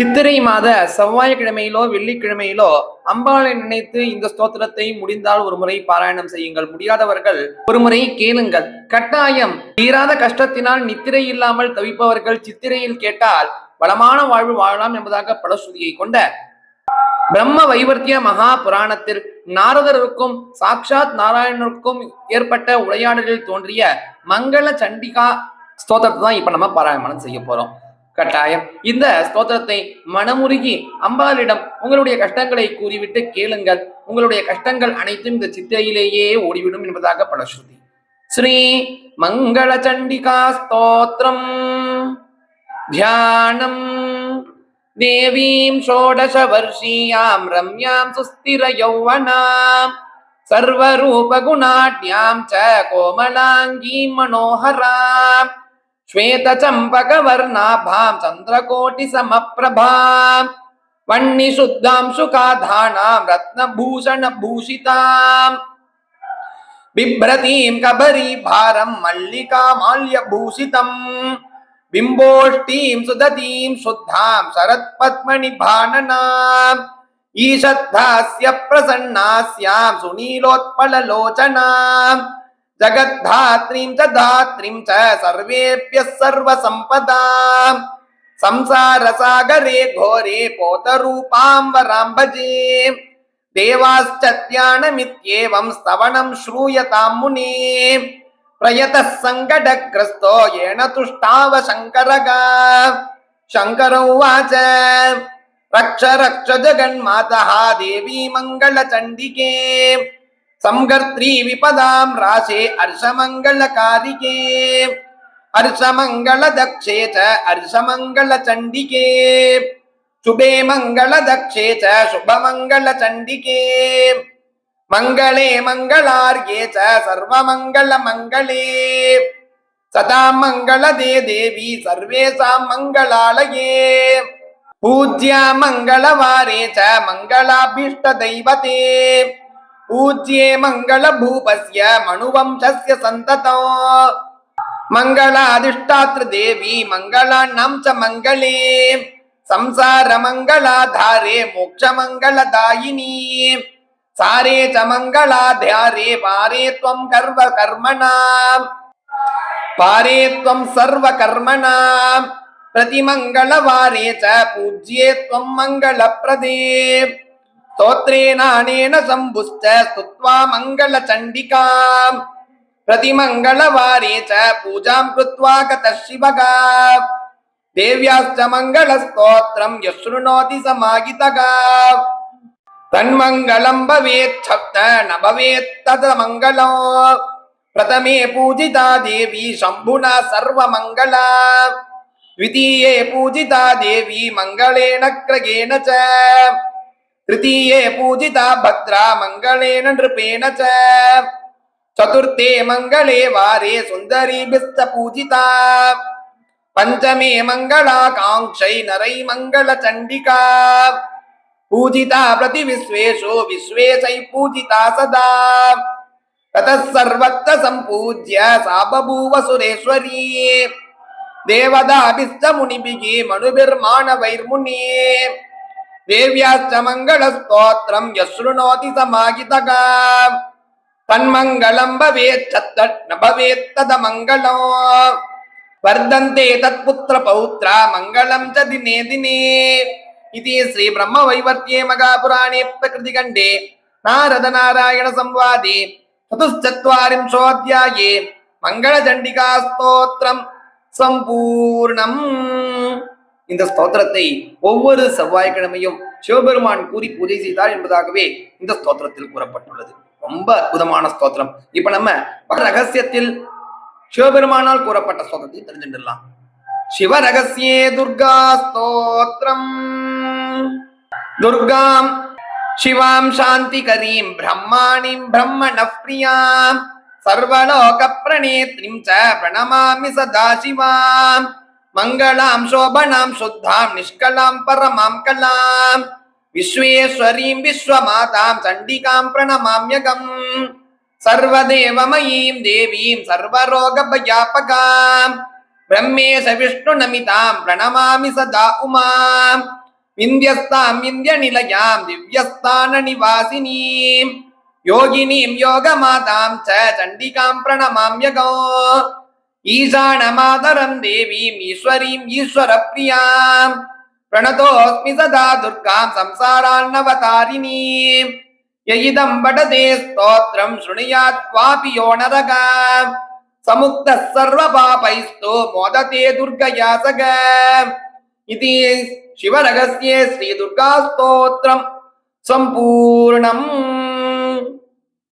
சித்திரை மாத செவ்வாய்க்கிழமையிலோ வெள்ளிக்கிழமையிலோ அம்பாளை நினைத்து இந்த ஸ்தோத்திரத்தை முடிந்தால் ஒரு முறை பாராயணம் செய்யுங்கள். முடியாதவர்கள் ஒரு முறை கேளுங்கள். கட்டாயம் தீராத கஷ்டத்தினால் நித்திரை இல்லாமல் தவிப்பவர்கள் சித்திரையில் கேட்டால் வளமான வாழ்வு வாழலாம் என்பதாக பலஸ்ருதியை கொண்ட பிரம்ம வைவர்த்திய மகா புராணத்தில் நாரதருக்கும் சாக்ஷாத் நாராயணருக்கும் ஏற்பட்ட உரையாடலில் தோன்றிய மங்கள சண்டிகா ஸ்தோத்திரத்தை தான் இப்ப நம்ம பாராயணம் செய்ய போறோம். கட்டாயம். இந்த ஸ்தோத்திரத்தை மனமுருகி அம்பாலிடம் உங்களுடைய கஷ்டங்களை கூறிவிட்டு கேளுங்கள். உங்களுடைய கஷ்டங்கள் அனைத்தும் இந்த சித்திரையிலேயே ஓடிவிடும் என்பதாக பல ஸ்ருதி ஸ்ரீ மங்கள சண்டிகா ஸ்தோத்திரம். தியானம். தேவீம் ஷோடச வர்ஷீயாம் ரம்யாம் சுஸ்திர யௌவனாம். சர்வரூபகுணாட்யாம் ச கோமலாங்கி மனோகராம் श्वेतचम्पकवर्णाभां चन्द्रकोटिसमप्रभां वह्निशुद्धां शुकाधानां रत्नभूषणभूषिताम् बिभ्रतीं कबरीभारं मल्लिकामाल्यभूषितम् बिम्बोष्टीं सुदतीं शुद्धां शरत्पद्मनिभाननाम् ईषद्धास्य प्रसन्नास्यां ஜகத்தாத்ரீம் ச தாத்ரீம் ச சர்வேபிய சர்வ சம்பதா சம்சார சாகரே கோரே போதரூபாம்பராம் பஜே தேவாஸ்தியானமித்யேவம் ஸ்தவனம் ஸ்ரூயதாம் முனே பிரயத சங்கடகிரஸ்தோ ஏன துஷ்டாவ சங்கரகா சங்கரம் வாச்ச ரக்ஷ ரக்ஷ ஜெகன்மாதா தேவி மங்கள சண்டிகே சம்கர்த்ரி விபதாம் ராசே அர்ஷமங்கள காரிகே. ஹர்ஷமங்கள தக்ஷேச ஹர்ஷமங்கள சண்டிகே. சுபே மங்கள தக்ஷேச சுபமங்கள சண்டிகே. மங்களே மங்களார்கே சர்வமங்கள மங்களே. சதா மங்கள தே தேவி சர்வேசாம் மங்களாலயே. பூஜ்யா மங்களவாரே ச மங்களாபீஷ்ட தெய்வதே पूज्ये मङ्गलभूपस्य मनुवंशस्य सन्ततो मङ्गलाधिष्ठातृदेवी मङ्गलानां च मङ्गले संसारमङ्गलाधारे मोक्षमङ्गलदायिनी सारे च मङ्गलाध्यारे पारे त्वं कर्व कर्मणाम् पारे त्वं सर्वकर्मणाम् प्रतिमङ्गलवारे च पूज्ये त्वं मङ्गलप्रदे స్తోత్రేణ అనేన సంబుశ్చ స్తుత్వా మంగళ చండికాం ప్రతిమంగళవారే చ పూజాం కృత్వా గత శివగా దేవ్యాశ్చ మంగళ స్తోత్రం యశృణోతి సమాగితగా తన్మంగళం భవేత్ భక్త న భవేత్ తద మంగళం ప్రథమే పూజితా దేవి శంభునా సర్వమంగళ ద్వితీయే పూజితా దేవి మంగళేన క్రగేణ చ तृतीये पूजिता भद्रा मङ्गलेन नृपेण च चतुर्थे मङ्गले वारे सुन्दरीभिश्च पूजिता पञ्चमे मङ्गलाकाङ्क्षै नरै मङ्गलचण्डिका पूजिता प्रतिविश्वेषु विश्वेशै पूजिता सदा ततः सर्वत्र सम्पूज्य सा बभूव सुरेश्वरी देवदाभिश्च मुनिभिः मनुभिर्मानवैर्मुनि देव्याश्च मङ्गलस्तोत्रं यः शृणोति समाहितः तन्मङ्गलं भवेत् न भवेत् तदमङ्गलो वर्धन्ते तत्पुत्रपौत्रा मङ्गलं च दिने दिने इति श्रीब्रह्मवैवर्त्ये महापुराणे प्रकृतिखण्डे नारदनारायणसंवादे चतुश्चत्वारिंशोऽध्याये மங்களச்சண்டிகா ஸ்தோத்திரம் சம்பூர்ணம் இந்த ஸ்தோத்திரத்தை ஒவ்வொரு செவ்வாய்க்கிழமையும் சிவபெருமான் கூறி பூஜை செய்தார் என்பதாகவே இந்த ஸ்தோத்திரத்தில் கூறப்பட்டுள்ளது. ரொம்ப அற்புதமான ஸ்தோத்திரம். இப்ப நம்ம ரகசியத்தில் சிவபெருமானால் கூறப்பட்ட ஸ்தோத்திரத்தை தெரிஞ்சுடலாம் சிவரகசியே துர்கா ஸ்தோத்திரம். துர்காம் சிவாம் சாந்தி கரீம் பிரம்மாணிம் பிரம்மண பிரியாம். சர்வலோக பிரணேத்ரிம் ச பிரணமாமி சதா சிவாம். மங்களாம் சோபனாம் சுத்தாம் நிஷ்கலாம் பரமாம் கலாம். விஸ்வேஸ்வரீம் விஸ்வமாதாம் சண்டிகாம் பிரணமாம்யகம் சர்வதேவமயீம் தேவீம் சர்வரோக பயாபகாம் பிரம்மேச விஷ்ணு நமிதாம் பிரணமாமி சதா உமாம். இந்தியஸ்தாம் இந்திய நிலையாம் திவ்யஸ்தான நிவாசினீம். யோகினீம் யோகமாதாம் ச சண்டிகாம் பிரணமாம்யகோ ஈசானமாதரம் தேவீம் ஈஸ்வரீம் ஈஸ்வர பிரியாம் பிரணதோஸ்மி சதா துர்காம் சம்சாரான்னவதாரிணீம் யயிதம் படதே ஸ்தோத்திரம் ஸ்ருணுயாத் வாபி யோ நரகாம். சமுக்த சர்வ பாபைஸ்து மோததே துர்கயா சக இது சிவரகசியே